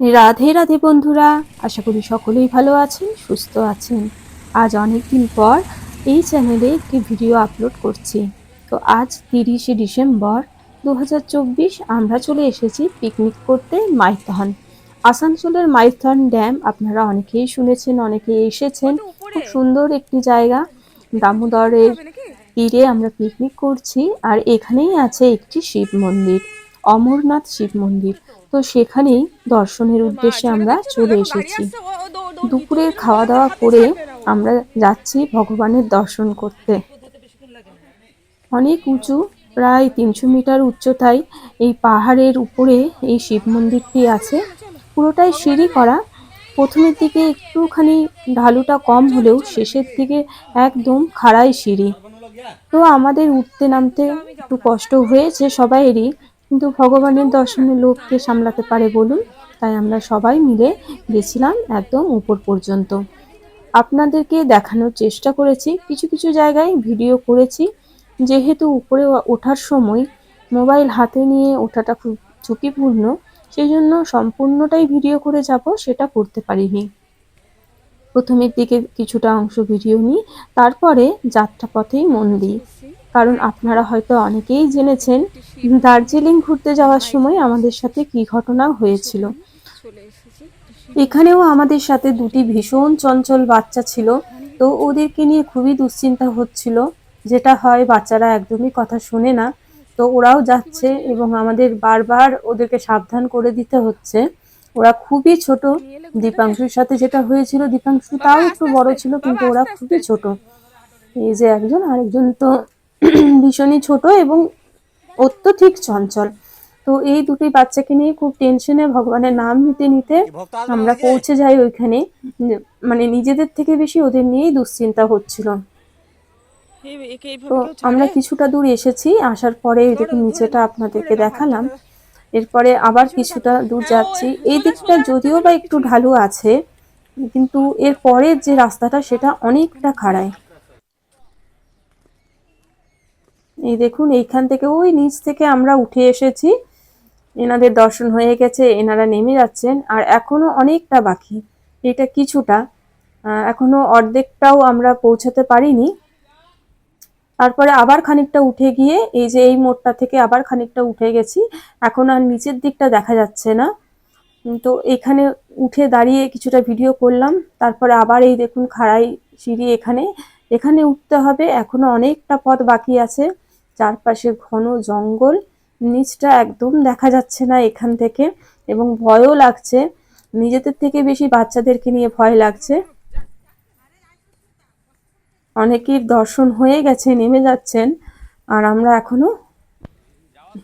রাধে রাধে বন্ধুরা আশা করি সকলেই ভালো আছেন সুস্থ আছেন। আজ অনেক দিন পর এই চ্যানেলে একটি ভিডিও আপলোড করছি। তো আজ তিরিশে ডিসেম্বর দু হাজার চব্বিশ আমরা চলে এসেছি পিকনিক করতে মাইথন। আসানসোলের মাইথন ড্যাম আপনারা অনেকেই শুনেছেন অনেকেই এসেছেন। খুব সুন্দর একটি জায়গা। দামোদরের তীরে আমরা পিকনিক করছি আর এখানেই আছে একটি শিব মন্দির। অমরনাথ শিব মন্দির। তো সেখানেই দর্শনের উদ্দেশ্যে আমরা চলে এসেছি। দুপুরের খাওয়া দাওয়া করে আমরা যাচ্ছি ভগবানের দর্শন করতে। অনেক উঁচু, প্রায় তিনশো মিটার উচ্চতায় এই পাহাড়ের উপরে এই শিব মন্দিরটি আছে। পুরোটাই সিঁড়ি করা। প্রথমের দিকে একটুখানি ঢালুটা কম হলেও শেষের দিকে একদম খাড়াই সিঁড়ি। তো আমাদের উঠতে নামতে একটু কষ্ট হয়েছে সবাইয়েরই। কিন্তু ভগবানের দর্শনে লোককে সামলাতে পারে বলুন, তাই আমরা সবাই মিলে গেছিলাম একদম উপর পর্যন্ত। আপনাদেরকে দেখানোর চেষ্টা করেছি, কিছু কিছু জায়গায় ভিডিও করেছি। যেহেতু উপরে ওঠার সময় মোবাইল হাতে নিয়ে ওঠাটা খুব ঝুঁকিপূর্ণ সেই জন্য সম্পূর্ণটাই ভিডিও করে যাব, সেটা করতে পারিনি। প্রথমের দিকে কিছুটা অংশ ভিডিও নিই, তারপরে যাত্রাপথেই মন দিই। কারণ আপনারা হয়তো অনেকেই জেনেছেন দার্জিলিং ঘুরতে যাওয়ার সময় আমাদের সাথে কি ঘটনা হয়েছিল। এখানেও আমাদের সাথে দুটি ভীষণ চঞ্চল বাচ্চা ছিল, তো ওদেরকে নিয়ে খুবই দুশ্চিন্তা হচ্ছিল। যেটা হয়, বাচ্চারা একদমই কথা শোনে না, তো ওরাও যাচ্ছে এবং আমাদের বারবার ওদেরকে সাবধান করে দিতে হচ্ছে। ওরা খুবই ছোট। দীপাংশুর সাথে যেটা হয়েছিল, দীপাংশু তাও একটু বড় ছিল, কিন্তু ওরা খুবই ছোট। এই যে একজন আরেকজন তো ভীষণই ছোট এবং অত্যধিক চঞ্চল। তো এই দুটি বাচ্চাকে নিয়ে খুব টেনশনে ভগবানের নাম নিতে নিতে আমরা পৌঁছে যাই ওইখানে। মানে নিজেদের থেকে বেশি ওদের নিয়েই দুশ্চিন্তা হচ্ছিল। তো আমরা কিছুটা দূর এসেছি আসার পরে এই দেখুন নিচেটা আপনাদেরকে দেখালাম। এরপরে আবার কিছুটা দূর যাচ্ছি। এই দিকটা যদিও বা একটু ঢালু আছে কিন্তু এর পরের যে রাস্তাটা সেটা অনেকটা খাড়ায়। এই দেখুন, এইখান থেকে ওই নিচ থেকে আমরা উঠে এসেছি। এনাদের দর্শন হয়ে গেছে, এনারা নেমে যাচ্ছেন, আর এখনও অনেকটা বাকি। এটা কিছুটা। এখনও অর্ধেকটাও আমরা পৌঁছাতে পারিনি। তারপরে আবার খানিকটা উঠে গিয়ে, এই যে এই মোড়টা থেকে আবার খানিকটা উঠে গেছি। এখন আর নিচের দিকটা দেখা যাচ্ছে না। তো এখানে উঠে দাঁড়িয়ে কিছুটা ভিডিও করলাম। তারপরে আবার এই দেখুন, খাড়াই সিঁড়ি এখানে। এখানে উঠতে হবে, এখনও অনেকটা পথ বাকি আছে। চারপাশে ঘন জঙ্গল। নিচটা একদম দেখা যাচ্ছে না এখান থেকে এবং ভয়ও লাগছে। নিজেদের থেকে বেশি বাচ্চাদেরকে নিয়ে ভয় লাগছে। অনেকের দর্শন হয়ে গেছে, নেমে যাচ্ছেন আর আমরা এখনও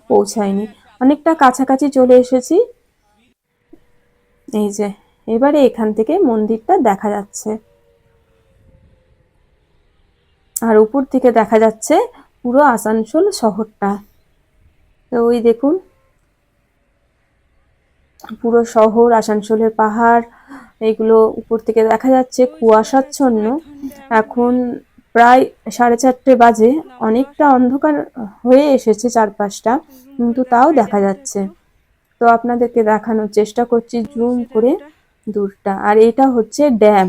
পৌঁছাইনি। অনেকটা কাছাকাছি চলে এসেছি। এই যে, এবারে এখান থেকে মন্দিরটা দেখা যাচ্ছে। আর উপর থেকে দেখা যাচ্ছে পুরো আসানসোল শহরটা। তো ওই দেখুন, পুরো শহর, আসানসোলের পাহাড়, এগুলো উপর থেকে দেখা যাচ্ছে কুয়াশাচ্ছন্ন। এখন প্রায় সাড়ে চারটে বাজে, অনেকটা অন্ধকার হয়ে এসেছে চারপাশটা, কিন্তু তাও দেখা যাচ্ছে। তো আপনাদেরকে দেখানোর চেষ্টা করছি, জুম করে দূরটা। আর এটা হচ্ছে ড্যাম।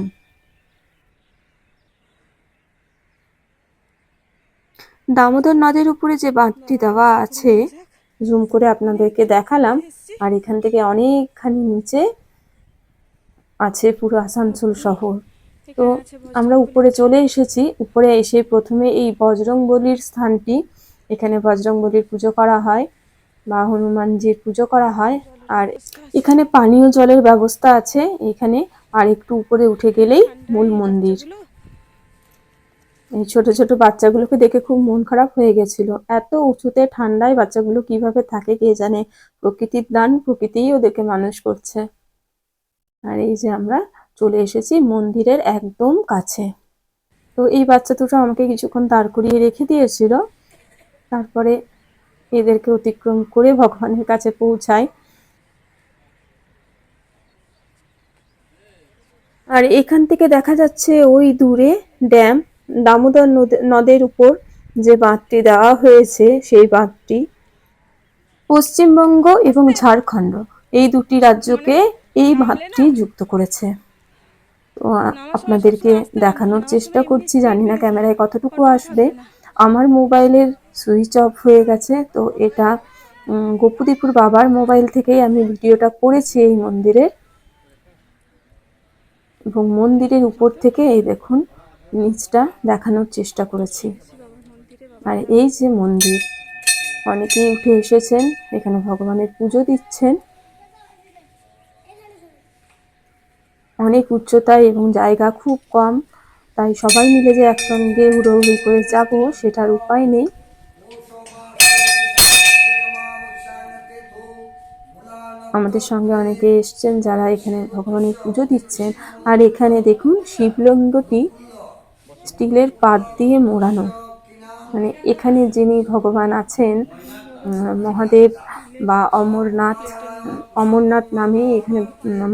দামোদর নদের উপরে যে বাঁধটি দেওয়া আছে, জুম করে আপনাদেরকে দেখালাম। আর এখান থেকে অনেকখানি নিচে আছে পুরো আসানসোল শহর। তো আমরা উপরে চলে এসেছি। উপরে এসে প্রথমে এই বজরং বলির স্থানটি, এখানে বজরং বলির পুজো করা হয় বা হনুমানজির পুজো করা হয়। আর এখানে পানীয় জলের ব্যবস্থা আছে। এখানে আর একটু উপরে উঠে গেলেই মূল মন্দির। এই ছোট ছোট বাচ্চাগুলোকে দেখে খুব মন খারাপ হয়ে গেছিল। এত উঁচুতে, ঠান্ডায় বাচ্চাগুলো কীভাবে থাকে কে জানে? প্রকৃতির দান প্রকৃতিই ওদেরকে মানুষ করছে। আর এই যে আমরা চলে এসেছি মন্দিরের একদম কাছে। তো এই বাচ্চা দুটো আমাকে কিছুক্ষণ দাঁড় করিয়ে রেখে দিয়েছিল। তারপরে এদেরকে অতিক্রম করে ভগবানের কাছে পৌঁছায় আর এখান থেকে দেখা যাচ্ছে ওই দূরে ড্যাম। দামোদর নদের উপর যে বাঁধটি দেওয়া হয়েছে, সেই বাঁধটি পশ্চিমবঙ্গ এবং ঝাড়খণ্ড, এই দুটি রাজ্যকে এই বাঁধটি যুক্ত করেছে। তো আপনাদেরকে দেখানোর চেষ্টা করছি, জানি না ক্যামেরায় কতটুকু আসবে। আমার মোবাইলের সুইচ অফ হয়ে গেছে, তো এটা গোপুদীপুর বাবার মোবাইল থেকেই আমি ভিডিওটা করেছি এই মন্দিরের। এবং মন্দিরের উপর থেকে এই দেখুন নিচটা দেখানোর চেষ্টা করেছি। আর এই যে মন্দির, অনেকেই উঠে এসেছেন, এখানে ভগবানের পুজো দিচ্ছেন। অনেক উচ্চতায় এবং জায়গা খুব কম, তাই সবাই মিলে যে একসঙ্গে হুড়োহুড়ি করে যাব সেটার উপায় নেই। আমাদের সঙ্গে অনেকে এসছেন যারা এখানে ভগবানের পুজো দিচ্ছেন। আর এখানে দেখুন শিবলিঙ্গটি স্টিলের পাত দিয়ে মোড়ানো। মানে এখানে যিনি ভগবান আছেন মহাদেব বা অমরনাথ অমরনাথ নামে এখানে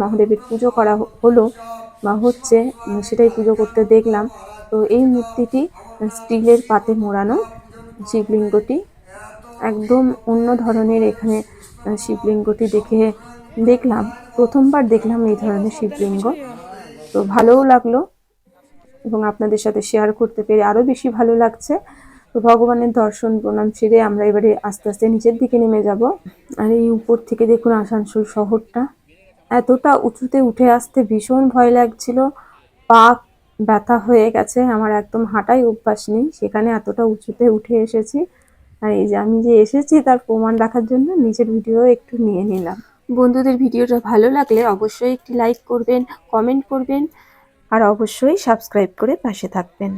মহাদেবের পুজো করা হলো বা হচ্ছে সেটাই পুজো করতে দেখলাম। তো এই মূর্তিটি স্টিলের পাতে মোড়ানো শিবলিঙ্গটি, একদম অন্য ধরনের এখানে শিবলিঙ্গটি দেখে দেখলাম। প্রথমবার দেখলাম এই ধরনের শিবলিঙ্গ। তো ভালোও লাগল। এবং আপনাদের সাথে শেয়ার করতে পেরে আরও বেশি ভালো লাগছে। তো ভগবানের দর্শন, প্রণাম সেরে আমরা এবারে আস্তে আস্তে নিচের দিকে নেমে যাব। আর এই উপর থেকে দেখুন আসানসোল শহরটা। এতটা উঁচুতে উঠে আসতে ভীষণ ভয় লাগছিল। পা ব্যথা হয়ে গেছে। আমার একদম হাঁটাই অভ্যাস নেই। সেখানে এতটা উঁচুতে উঠে এসেছি। আর এই যে আমি যে এসেছি তার প্রমাণ রাখার জন্য নিজের ভিডিও একটু নিয়ে নিলাম। বন্ধুদের ভিডিওটা ভালো লাগলে অবশ্যই একটি লাইক করবেন কমেন্ট করবেন। আর অবশ্যই সাবস্ক্রাইব করে পাশে থাকবেন।